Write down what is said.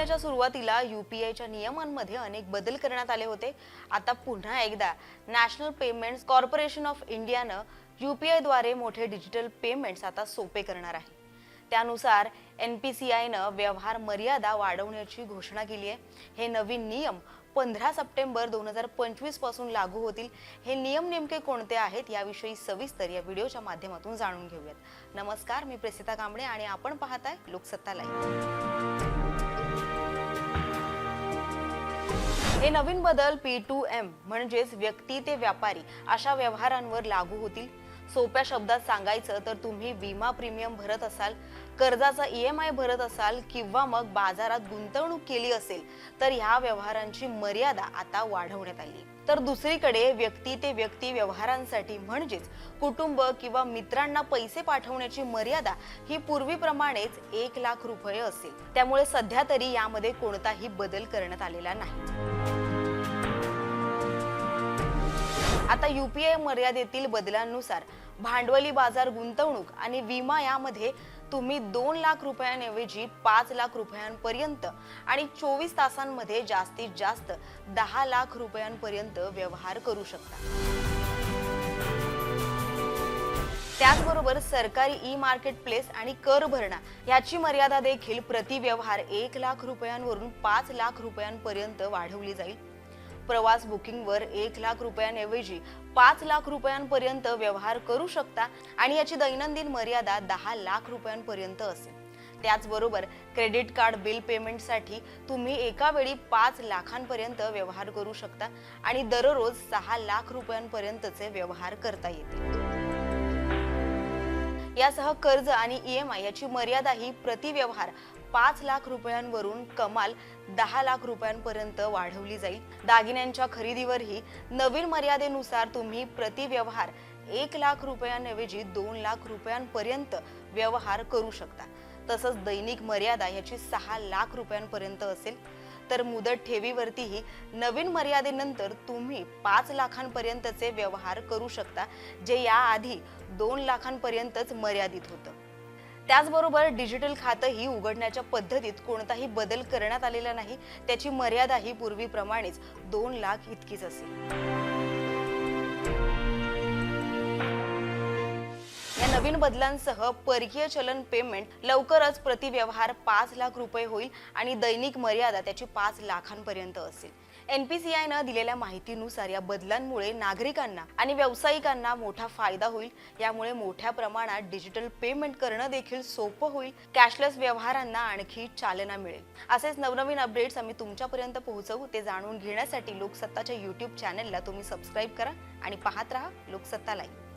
महिन्याच्या सुरुवातीला युपीआयच्या नियमांमध्ये अनेक बदल करण्यात आले होते. आता पुन्हा एकदा नॅशनल पेमेंट्स कॉर्पोरेशन ऑफ इंडियानं युपीआयद्वारे मोठे डिजिटल पेमेंट्स आता सोपे करणार आहे. त्यानुसार एन पी सी आयनं व्यवहार मर्यादा वाढवण्याची घोषणा केली आहे. हे नवीन नियम पंधरा सप्टेंबर दोन हजार पंचवीसपासून लागू होतील. हे नियम नेमके कोणते आहेत याविषयी सविस्तर या व्हिडिओच्या माध्यमातून जाणून घेऊयात. नमस्कार मी प्रेसिता कांबळे आणि आपण पाहताय लोकसत्ता लाईव्ह हे नवीन बदल पी टू एम म्हणजेच व्यक्ती ते व्यापारी अशा व्यवहारांवर लागू होतील. सोप्या शब्दात सांगायचं तर तुम्ही विमा प्रीमियम भरत असाल कर्जाचा ई एम आय भरत असाल किंवा मग बाजारात गुंतवणूक केली असेल तर ह्या व्यवहारांची मर्यादा आता वाढवण्यात आली. तर दुसरीकडे व्यक्ती ते व्यक्ती व्यवहारांसाठी म्हणजेच कुटुंब किंवा मित्रांना पैसे पाठवण्याची मर्यादा ही पूर्वीप्रमाणेच एक लाख रुपये असेल. त्यामुळे सध्या तरी यामध्ये कोणताही बदल करण्यात आलेला नाही. आता युपीआय मर्यादेतील बदलांनुसार भांडवली बाजार गुंतवणूक आणि विमा यामध्ये तुम्ही दोन लाख रुपयांऐवजी पाच लाख रुपयांपर्यंत आणि चोवीस तासांमध्ये जास्तीत जास्त दहा लाख रुपयांपर्यंत व्यवहार करू शकता. त्याचबरोबर सरकारी ई मार्केट प्लेस आणि कर भरणा याची मर्यादा देखील प्रति व्यवहार एक लाख रुपयांवरून पाच लाख रुपयांपर्यंत वाढवली जाईल. प्रवास बुकिंगवर एक लाख रुपयांऐवजी पाच लाख रुपयांपर्यंत व्यवहार करू शकता आणि याची दैनंदिन मर्यादा दहा लाख रुपयांपर्यंत असेल. त्याचबरोबर क्रेडिट कार्ड बिल पेमेंटसाठी तुम्ही एका वेळी पाच लाखांपर्यंत व्यवहार करू शकता आणि दररोज सहा लाख रुपयांपर्यंतचे व्यवहार करता येतील. यासह कर्ज आणि ई एम आय याची मर्यादा ही प्रति व्यवहार पाच लाख रुपयांवरून कमाल दहा लाख रुपयांपर्यंत वाढवली जाईल. दागिन्यांच्या खरेदीवरही नवीन मर्यादेनुसार तुम्ही प्रति व्यवहार एक लाख रुपयांऐवजी दोन लाख रुपयांपर्यंत व्यवहार करू शकता. तसंच दैनिक मर्यादा याची सहा लाख रुपयांपर्यंत असेल. तर मुदत ठेवीवरतीही नवीन मर्यादेनंतर तुम्ही पाच लाखांपर्यंतचे व्यवहार करू शकता जे याआधी दोन लाखांपर्यंतच मर्यादित होतं. त्याचबरोबर डिजिटल खातंही उघडण्याच्या पद्धतीत कोणताही बदल करण्यात आलेला नाही त्याची मर्यादा ही पूर्वीप्रमाणेच दोन लाख इतकीच असेल. या नवीन बदलांसह परकीय चलन पेमेंट लवकरच प्रति व्यवहार पाच लाख रुपये होईल आणि दैनिक मर्यादा त्याची पाच लाखांपर्यंत असेल. एनपीसीआयनं दिलेल्या माहितीनुसार या बदलांमुळे नागरिकांना आणि व्यावसायिकांना मोठा फायदा होईल. यामुळे मोठ्या प्रमाणात डिजिटल पेमेंट करणं देखील सोपं होईल. कॅशलेस व्यवहारांना आणखी चालना मिळेल. असेच नवनवीन अपडेट्स आम्ही तुमच्यापर्यंत पोहोचवू. ते जाणून घेण्यासाठी लोकसत्ताच्या यूट्यूब चॅनेलला तुम्ही सबस्क्राईब करा आणि पाहत राहा लोकसत्ता लाईव्ह